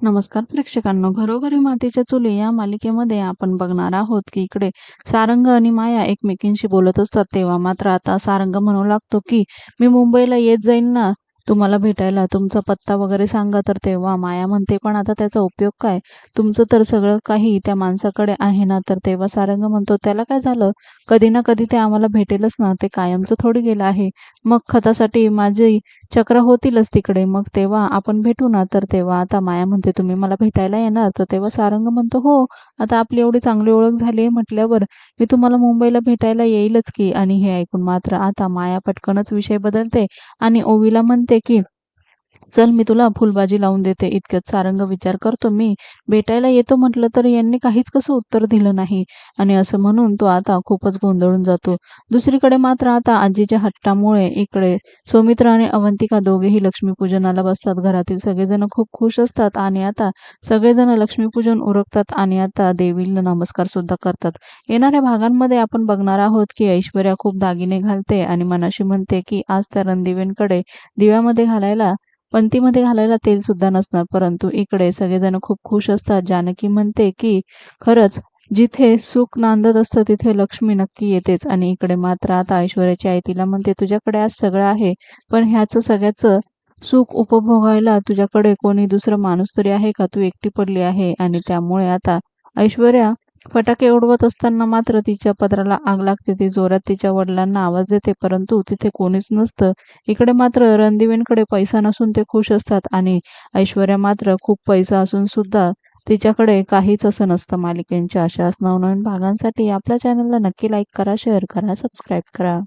नमस्कार प्रेक्षकांनो घरोघरी मातीच्या चुली या मालिकेमध्ये आपण बघणार आहोत की इकडे सारंग आणि माया एकमेकींशी बोलत असतात. तेव्हा मात्र आता सारंग म्हणू लागतो की मी मुंबईला येत जाईन ना तुम्हाला भेटायला. तुमचा पत्ता वगैरे सांगा. तर तेव्हा माया म्हणते पण आता त्याचा उपयोग काय? तुमचं तर सगळं काही त्या माणसाकडे आहे ना. तर तेव्हा सारंग म्हणतो त्याला काय झालं? कधी ना कधी ते आम्हाला भेटेलच ना. ते कायमचं थोडी गेलं आहे. मग खतासाठी माझी चक्र होतीलच तिकडे. मग तेव्हा आपण भेटू ना. तर तेव्हा आता माया म्हणते तुम्ही मला भेटायला येणार. तर तेव्हा सारंग म्हणतो हो आता आपली एवढी चांगली ओळख झाली आहे म्हटल्यावर मी तुम्हाला मुंबईला भेटायला येईलच की. आणि हे ऐकून मात्र आता माया पटकनच विषय बदलते आणि ओवीला म्हणते की चल मी तुला फुलबाजी लावून देते. इतक्यात सारंग विचार करतो मी भेटायला येतो म्हटलं तर यांनी काहीच कसं उत्तर दिलं नाही. आणि असं म्हणून तो आता खूपच गोंधळून जातो. दुसरीकडे मात्र आता आजीच्या हट्टामुळे इकडे सौमित्र आणि अवंतिका दोघेही लक्ष्मीपूजनाला बसतात. घरातील सगळेजण खूप खुश असतात आणि आता सगळेजण लक्ष्मीपूजन उरकतात आणि आता देवीला नमस्कार सुद्धा करतात. येणाऱ्या भागांमध्ये आपण बघणार आहोत की ऐश्वर्या खूप दागिने घालते आणि मनाशी म्हणते की आज त्या रणदिवेंकडे दिव्यामध्ये घालायला पंतीमध्ये घालायला तेल सुद्धा नसणार. परंतु इकडे सगळेजण खूप खुश असतात. जानकी म्हणते की खरंच जिथे सुख नांदत असतं तिथे लक्ष्मी नक्की येतेच. आणि इकडे मात्र आता ऐश्वर्याची आई तिला म्हणते तुझ्याकडे आज सगळं आहे पण ह्याचं सगळ्याचं सुख उपभोगायला तुझ्याकडे कोणी दुसरं माणूस तरी आहे का? तू एकटी पडली आहे आणि त्यामुळे आता ऐश्वर्या फटाके उडवत असताना मात्र तिच्या पदराला आग लागते. ती जोरात तिच्या वडिलांना आवाज देते परंतु तिथे कोणीच नसतं. इकडे मात्र रणदिवेंकडे पैसा नसून ते खुश असतात आणि ऐश्वर्या मात्र खूप पैसा असून सुद्धा तिच्याकडे काहीच असं नसतं. मालिकेंच्या अशाच नवनवीन भागांसाठी आपल्या चॅनलला नक्की लाईक करा शेअर करा सबस्क्राईब करा.